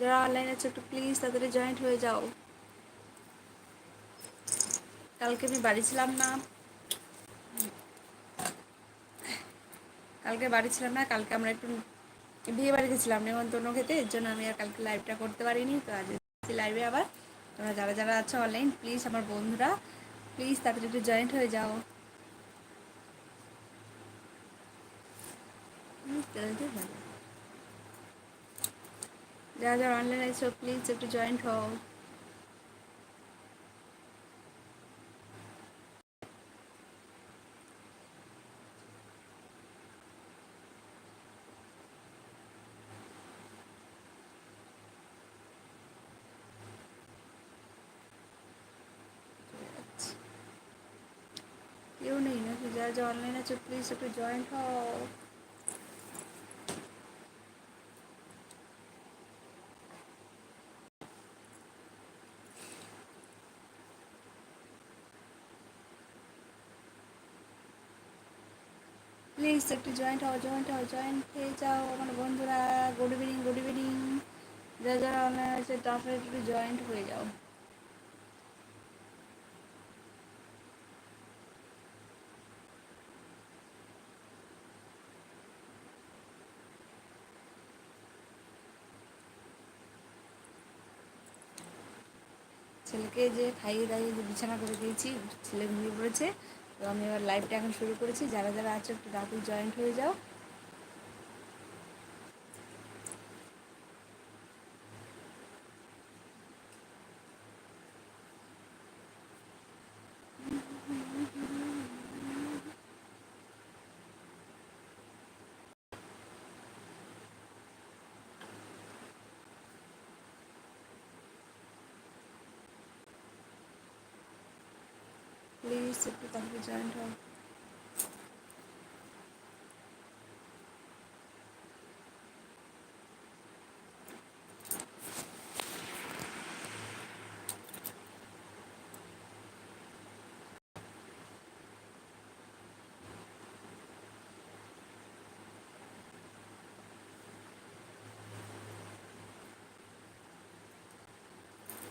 যারা অনলাইন আছে, একটু প্লিজ তাদের জয়েন্ট হয়ে যাও। কালকে আমি বাড়ি ছিলাম না। কালকে বাড়ি ছিলাম না, কালকে আমরা একটু বিয়ে বাড়ি গেছিলাম নেমন্তন্ন খেতে, এর জন্য আমি আর কালকে লাইভটা করতে পারিনি। তো আজ লাইভে আবার। তোমরা যারা যারা আছো অনলাইন প্লিজ আমার বন্ধুরা প্লিজ তাদের একটু জয়েন্ট হয়ে যাও। যারা যারা অনলাইন আছো প্লিজ একটু জয়েন্ট হও কেউ নেই নাকি যারা যা অনলাইন আছে প্লিজ একটু জয়েন্ট হও প্লিজ একটু জয়েন্ট হও জয়েন্ট হও জয়েন্ট হয়ে যাও। আমার বন্ধুরা গুড ইভিনিং গুড ইভিনিং যারা যারা অনলাইন আছে, তারপরে একটু জয়েন্ট হয়ে যাও। ছেলেকে যে খাইয়ে দাইয়ে যে বিছানা করে দিয়েছি, ছেলে ঘুমিয়ে পড়েছে। তো আমি এবার লাইভটা এখন শুরু করেছি। যারা যারা আছে, একটু রাতে জয়েন্ট হয়ে যাও। প্লিজ একটু তাহলে জয়েন্ট হও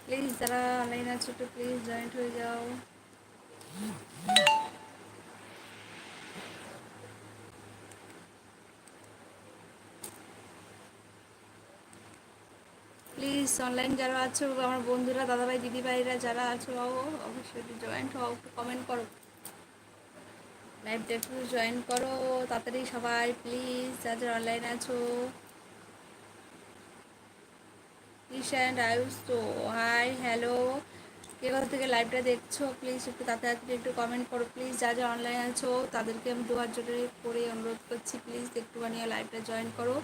প্লিজ যারা অনলাইন আছে একটু প্লিজ জয়েন্ট হয়ে যাও প্লিজ অনলাইন যারা আছো, আমার বন্ধুরা, দাদাভাই, দিদিভাইরা যারা আছো অবশ্যই জয়েন্ট হও কমেন্ট করো। লাইভটা একটু জয়েন করো, তাড়াতাড়ি সবাই প্লিজ যারা অনলাইন আছো। ঈশান আয়ুষ তো হাই হ্যালো কে কোথা থেকে লাইভটা দেখছ প্লিজ একটু তাড়াতাড়ি একটু কমেন্ট করো প্লিজ যা যা অনলাইন আছো তাদেরকে আমি দু হাত জোরে করে অনুরোধ করছি প্লিজ একটুখানি লাইভটা জয়েন করো।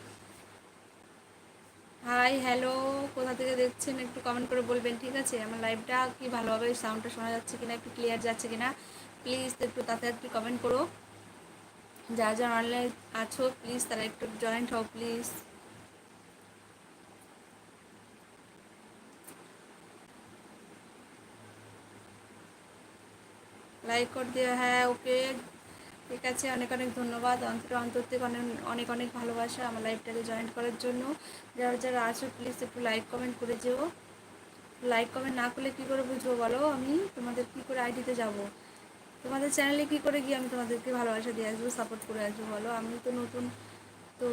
হাই হ্যালো কোথা থেকে দেখছেন একটু কমেন্ট করে বলবেন, ঠিক আছে? আমার লাইভটা কি ভালোভাবে সাউন্ডটা শোনা যাচ্ছে কিনা, একটু ক্লিয়ার যাচ্ছে কিনা? প্লিজ একটু তাড়াতাড়ি কমেন্ট করো। যা যা অনলাইন আছো প্লিজ তারা একটু জয়েন্ট হও প্লিজ লাইক করে দিয়ে হ্যাঁ ওকে। ঠিক আছে অনেক অনেক ধন্যবাদ। অন্তর অন্তর থেকে অনেক অনেক অনেক ভালোবাসা আমার লাইভটাকে জয়েন করার জন্য। যারা যারা আছো প্লিজ একটু লাইক কমেন্ট করে যেও। লাইক কমেন্ট না করলে কী করে বুঝব বলো? আমি তোমাদের কী করে আইডিতে যাব? তোমাদের চ্যানেলে কী করে গিয়ে আমি তোমাদেরকে ভালোবাসা দিয়ে আসব সাপোর্ট করে আসব বলো? আমি তো নতুন, তো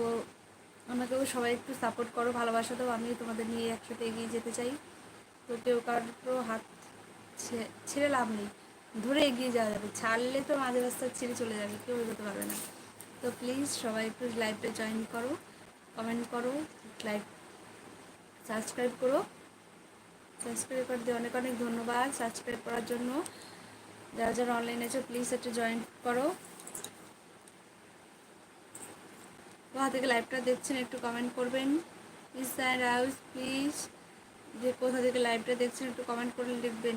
আমাকেও সবাই একটু সাপোর্ট করো, ভালোবাসা দাও। আমি তোমাদের নিয়ে একসাথে এগিয়ে যেতে চাই। তো কেউ কারও হাত ছেড়ে লাভ নেই। ধরে এগিয়ে যাওয়া যাবে। ছাড়লে তো মাঝে রাস্তা ছেড়ে চলে যাবে, কেউ এগোতে পারবে না। তো প্লিজ সবাই একটু লাইভটা জয়েন করো কমেন্ট করো লাইভ সাবস্ক্রাইব করো। সাবস্ক্রাইব করে দিয়ে অনেক অনেক ধন্যবাদ সাবস্ক্রাইব করার জন্য। যারা যারা অনলাইনে আছো প্লিজ একটু জয়েন করো। কোথা থেকে লাইভটা দেখছেন একটু কমেন্ট করবেন। প্লিজ স্যার হাউস প্লিজ যে কোথা থেকে লাইভটা দেখছেন একটু কমেন্ট করে লিখবেন।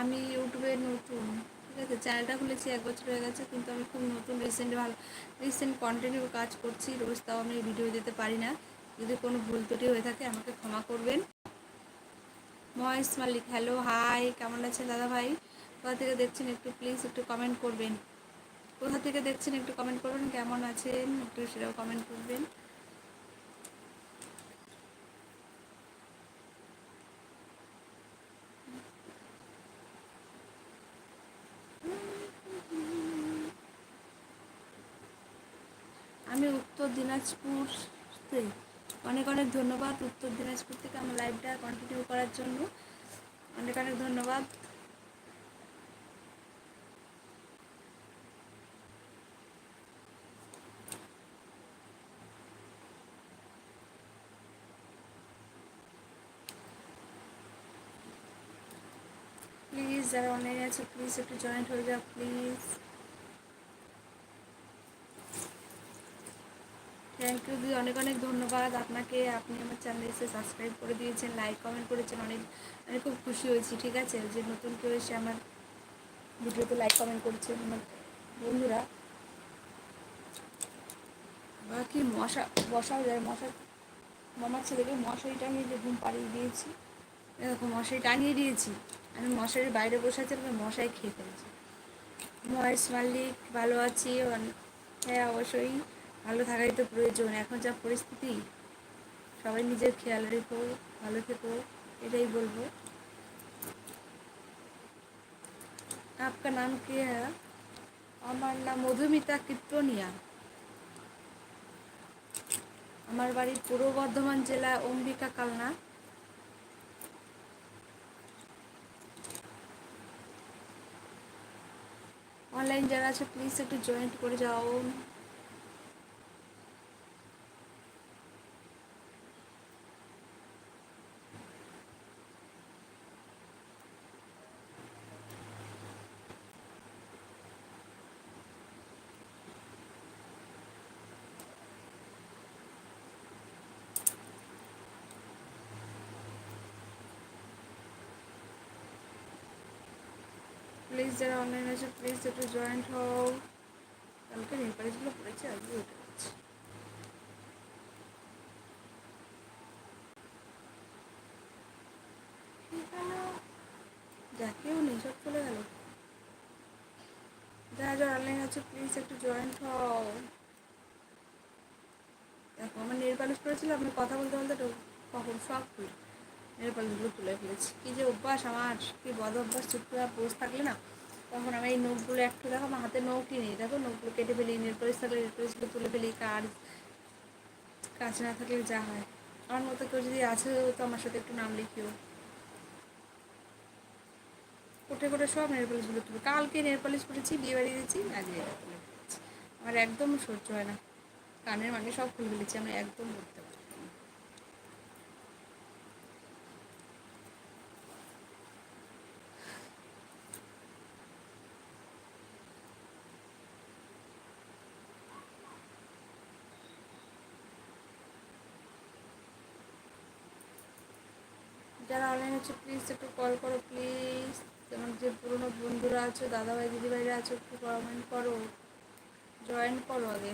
আমি ইউটিউবে নতুন, ঠিক আছে? চ্যানেলটা খুলেছি, এক বছর হয়ে গেছে, কিন্তু আমি খুব নতুন রিসেন্ট ভালো রিসেন্ট কন্টিনিউ কাজ করছি, রোজ তাও আমি ভিডিও দিতে পারি না। যদি কোনো ভুল ত্রুটি হয়ে থাকে, আমাকে ক্ষমা করবেন। মহেশ মালিক হ্যালো হাই কেমন আছেন দাদা ভাই? কোথা থেকে দেখছেন একটু প্লিজ একটু কমেন্ট করবেন। কোথা থেকে দেখছেন একটু কমেন্ট করবেন, কেমন আছেন? একটু সেটাও কমেন্ট করবেন। আমি উত্তর দিনাজপুর অনেক অনেক ধন্যবাদ উত্তর দিনাজপুর থেকে আমার লাইভটা কন্টিনিউ করার জন্য। অনেক অনেক ধন্যবাদ। প্লিজ যারা অনলাইনে আছে প্লিজ একটু জয়েন্ট হয়ে যাও প্লিজ থ্যাংক ইউ দিদি। অনেক অনেক ধন্যবাদ। আপনাকে আপনি আমার চ্যানেল এসে সাবস্ক্রাইব করে দিয়েছেন লাইক কমেন্ট করেছেন। অনেক, আমি খুব খুশি হয়েছি, ঠিক আছে? যে নতুন কেউ এসে আমার ভিডিওতে লাইক কমেন্ট করছেন আমার বন্ধুরা। বাকি মশা বসাও যায়, মশা মামার ছেলেকে মশারিটা আমি যে ঘুম পাড়িয়ে দিয়েছি। এরকম মশারি টাঙিয়ে দিয়েছি। আমি মশারির বাইরে বসে আছি, আমি মশাই খেয়ে ফেলেছি। মহেশ মাল্লিক ভালো আছি হ্যাঁ অবশ্যই। ভালো থাকাই তো প্রয়োজন। এখন যা পরিস্থিতি, সবাই নিজের খেয়াল রেখো, ভালো থেকো, এটাই বলব। আপকা নাম কি হ্যাঁ? আমার নাম মধুমিতা কীর্তনিয়া আমার বাড়ি পূর্ব বর্ধমান জেলা, অম্বিকা কালনা। অনলাইন যারা আছে প্লিজ একটু জয়েন্ট করে যাও। প্লিজ যারা অনলাইন আছে প্লিজ একটু জয়েন্ট হও। কালকে নেপালিগুলো পড়েছে, আজকে যাচ্ছে যাকেও নেই সব চলে গেল। যারা যারা অনলাইন আছে প্লিজ একটু জয়েন্ট হও। দেখো, আমার নেল পালিশ করেছিল আপনি কথা বলতে বলতে কখন সব খুলে পালিশগুলো তুলে ফেলেছি। কী যে অভ্যাস আমার, কি বদ অভ্যাস, চুপ করে বসে থাকলে না, তখন আমি এই নখগুলো একটু দেখো, আমার হাতে নখই নেই। দেখো নখগুলো কেটে ফেলি নেল থাকলে নেল তুলে ফেলি, কাজ কাজ না থাকলে যা হয়। আমার মতো কেউ যদি আছে, তো আমার সাথে একটু নাম লিখিও। কোটে কোটে সব নেল পালিশগুলো তুলে। কালকে নেল পালিশ করেছি বিয়ে বাড়ি দিয়েছি আজকে আমার একদম সহ্য হয় না। কানের মানে সব খুলে ফেলেছি, আমি একদম করতে পারি যারা অনলাইন হচ্ছে প্লিজ একটু কল করো প্লিজ তোমার যে পুরনো বন্ধুরা আছো, দাদাভাই, দিদিভাইরা আছো, একটু কমেন্ট করো। জয়েন করো আগে।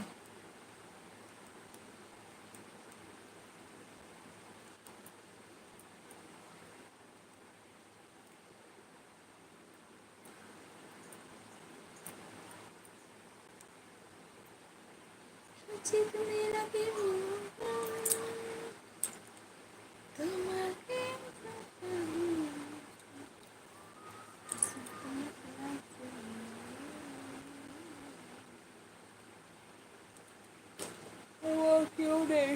তুমি নাকি কেউ নেই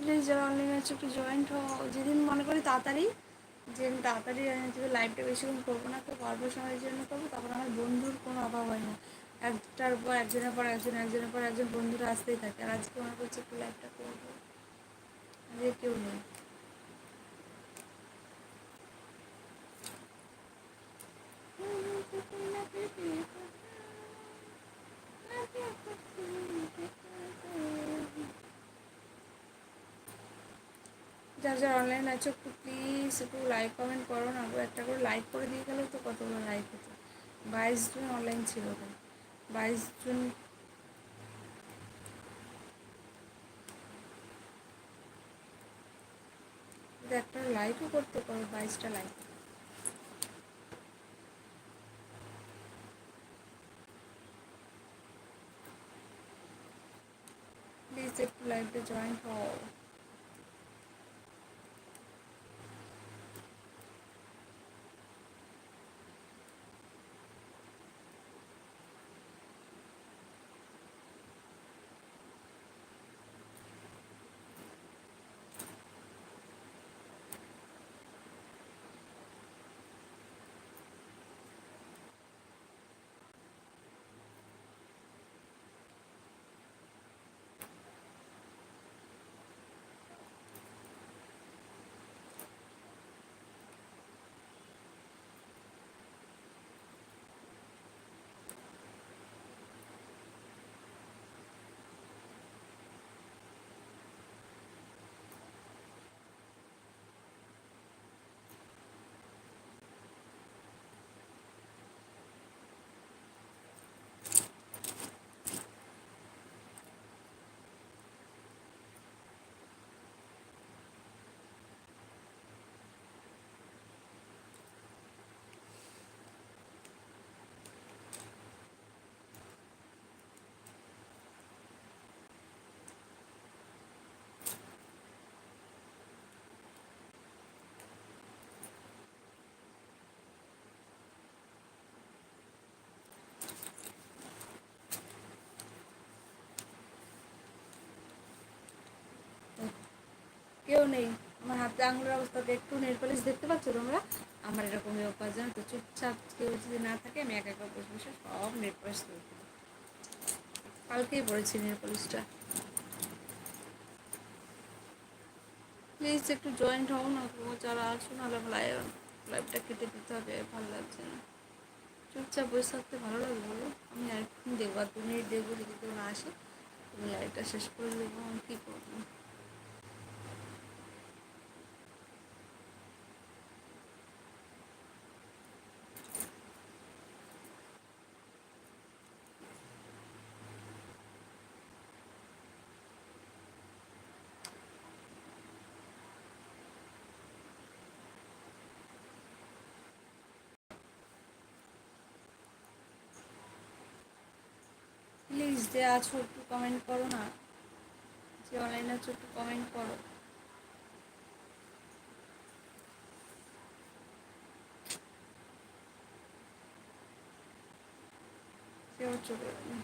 প্লিজ যারা অনলাইনে আছে একটু জয়েন্ট হও যেদিন মনে করি তাড়াতাড়ি যে আমি তাড়াতাড়ি লাইভটা বেশিক্ষণ করব না তো অল্প সময়ের জন্য করব তখন আমার বন্ধুর কোনো অভাব হয় না। একটার পর একজনের পর একজন, একজনের পর একজন বন্ধুরা আসতেই থাকে। আর আজকে মনে করছে একটু লাইভটা করব। আজকে কেউ নেই। যার যার অনলাইন আছে, একটু প্লিজ একটু লাইক কমেন্ট করো না একটা করে লাইক করে দিয়ে গেলে তো কতগুলো লাইক হতো। বাইশ জন অনলাইন ছিল বাইশ জন একটা লাইকও করতে পারো, বাইশটা লাইক প্লিজ একটু লাইভে জয়েন হও কেউ নেই। আমার হাতে আঙুলের অবস্থা একটু নেল পলিশ দেখতে পাচ্ছ তোমরা? আমার এরকমই অভ্যাস জানো তো চুপচাপ কেউ যদি না থাকে, আমি একা একা বসে বসে সব নেল পলিশ কালকেই পড়েছি নেল পলিশটা প্লিজ একটু জয়েন্ট হও না তোমরা যারা আছো নাহলে লাইভ লাইভটা কেটে দিতে হবে, ভালো লাগছে না। চুপচাপ বসে থাকতে ভালো লাগবে বলো? আমি আরেকক্ষণ দেখব আর দু মিনিট দেখব যদি কেউ না আসে, তুমি লাইভটা শেষ করে দেবো। আমি কী করব প্লিজ যে আছো, একটু কমেন্ট করো না। যে অনলাইনে আছো, একটু কমেন্ট করো। কেউ চলে গেল।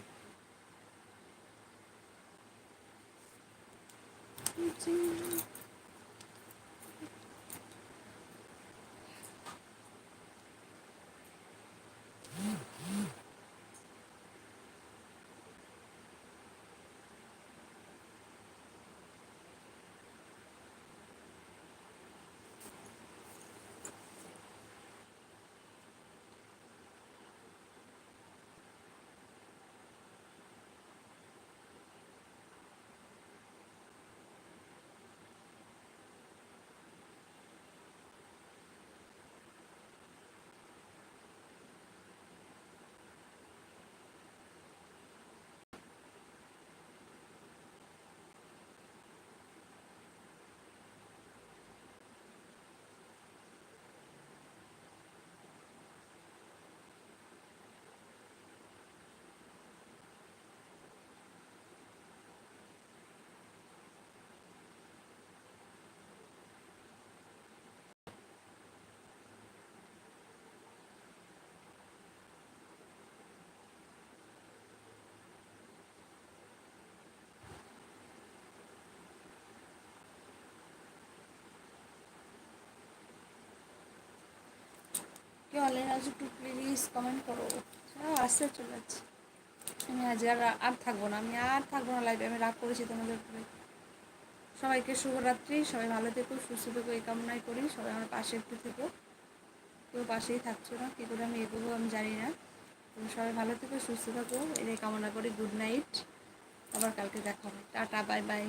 কেউ অনলাইনে আছো একটু প্লিজ কমেন্ট করো। হ্যাঁ আসতে চলে যাচ্ছে। আমি আজ আর আর থাকব না, আমি আর থাকব না লাইভে আমি রাগ করেছি তোমাদের উপরে। সবাইকে শুভরাত্রি, সবাই ভালো থেকো, সুস্থ থেকো, এই কামনাই করি, সবাই আমার পাশে একটু থেকো। কেউ পাশেই থাকছো না, কী করে আমি এগোবো আমি জানি না। তো সবাই ভালো থেকো, সুস্থ থাকো, এটাই কামনা করি গুড নাইট আবার কালকে দেখা হবে। Tata bye bye